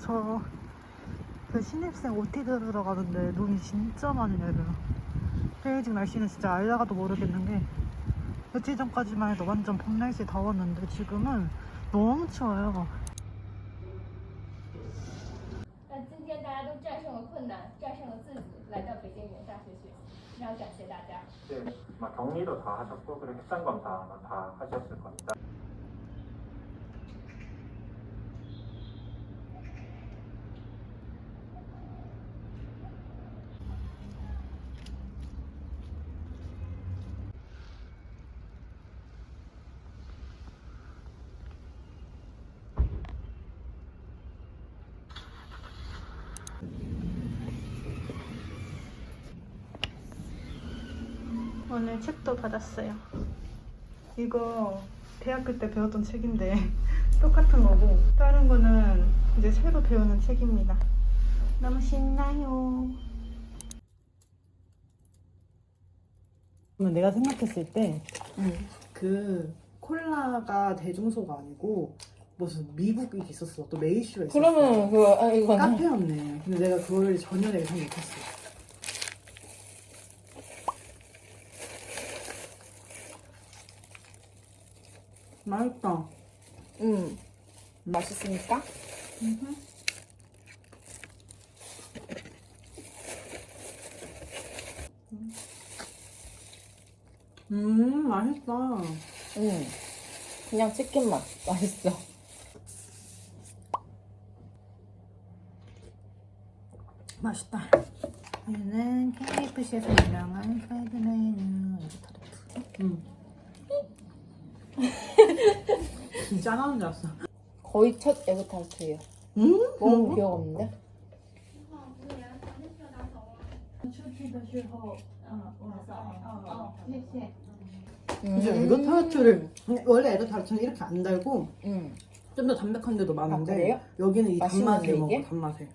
저 그 신입생 OT 들으러 가는데 눈이 진짜 많이 내려요. 베이징 날씨는 진짜 알다가도 모르겠는 게 며칠 전까지만 해도 완전 봄 날씨 더웠는데 지금은 너무 추워요. 那今天大家都战胜了困难，战胜了自己，来到北京语言大学学习，非常感谢大家。 이제 아마 격리도 다 하셨고 그리고 핵산 검사 아마 다 하셨을 겁니다. 오늘 책도 받았어요. 이거 대학교 때 배웠던 책인데 똑같은 거고 다른 거는 이제 새로 배우는 책입니다. 너무 신나요. 내가 생각했을 때 그 콜라가 대중소가 아니고 무슨 미국이 있었어. 또 메이슈가 있었어. 그러면 그거 아 이거 카페였네. 근데 내가 그걸 전혀 예상 못했어. 맛있다. 음 맛있으니까 음, 맛있다. 음 그냥 치킨 맛 맛있어. 맛있다. 얘는 KFC에서 유명한 프라이드 메뉴 타르트. 음. 진짜 안 하는 줄 알았어. 거의 첫 에그 타르트예요. 음? 너무 기억 없는데? 이제 에그 타르트를 원래 에그 타르트는 이렇게 안 달고 음. 좀 더 담백한 데도 많은데 아, 그래요? 여기는 이 맛있는데, 먹어 이게? 단맛을.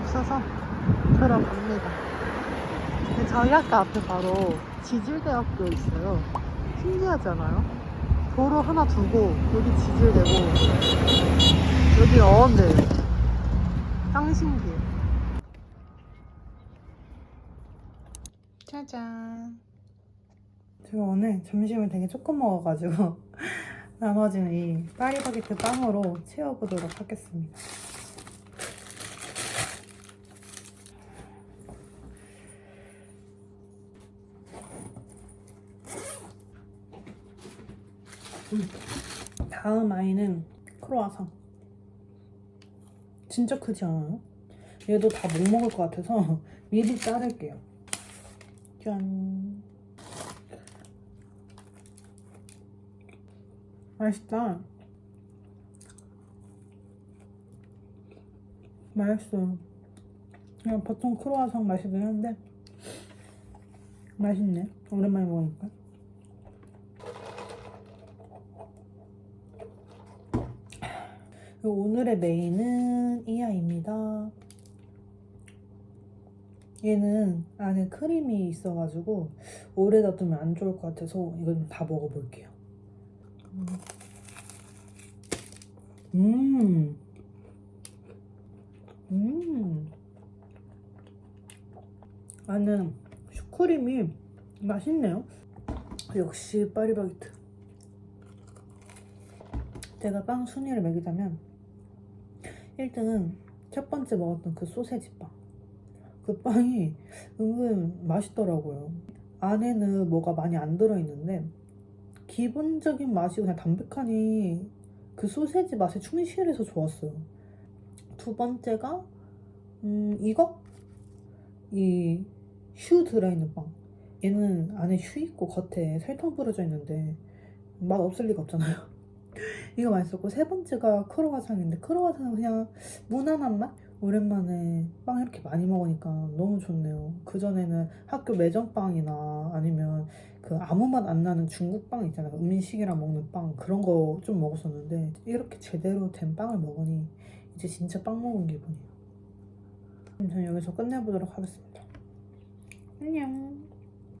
없어서 들어갑니다. 근데 저희 학교 앞에 바로 지질대학교 있어요. 신기하지 않아요? 도로 하나 두고 여기 지질대고 여기 어원대 짱 신기해. 짜잔. 제가 오늘 점심을 되게 조금 먹어가지고 나머지는 이 파리바게트 빵으로 채워보도록 하겠습니다. 다음 아이는 크로아상. 진짜 크지 않아요? 얘도 다 못 먹을 것 같아서 미리 자를게요. 짠. 맛있다. 맛있어. 그냥 보통 크로아상 맛이긴 한데 맛있네. 오랜만에 먹으니까. 그리고 오늘의 메인은 이 아이입니다. 얘는 안에 크림이 있어가지고 오래 놔두면 안 좋을 것 같아서 이건 다 먹어볼게요. 음, 음, 안은 슈크림이 맛있네요. 역시 파리바게트. 제가 빵 순위를 매기자면 1등은 첫 번째 먹었던 그 소세지 빵. 그 빵이 은근 맛있더라고요. 안에는 뭐가 많이 안 들어있는데 기본적인 맛이 그냥 담백하니 그 소세지 맛에 충실해서 좋았어요. 두 번째가 음 이거 이슈 들어있는 빵. 얘는 안에 슈 있고 겉에 설탕 뿌려져 있는데 맛 없을 리가 없잖아요. 이거 맛있었고 세 번째가 크로와상인데 크로와상은 그냥 무난한 맛? 오랜만에 빵 이렇게 많이 먹으니까 너무 좋네요. 그전에는 학교 매점빵이나 아니면 그 아무 맛 안 나는 중국 빵 있잖아요. 음식이랑 먹는 빵 그런 거 좀 먹었었는데 이렇게 제대로 된 빵을 먹으니 이제 진짜 빵 먹은 기분이에요. 그럼 저는 여기서 끝내보도록 하겠습니다. 안녕.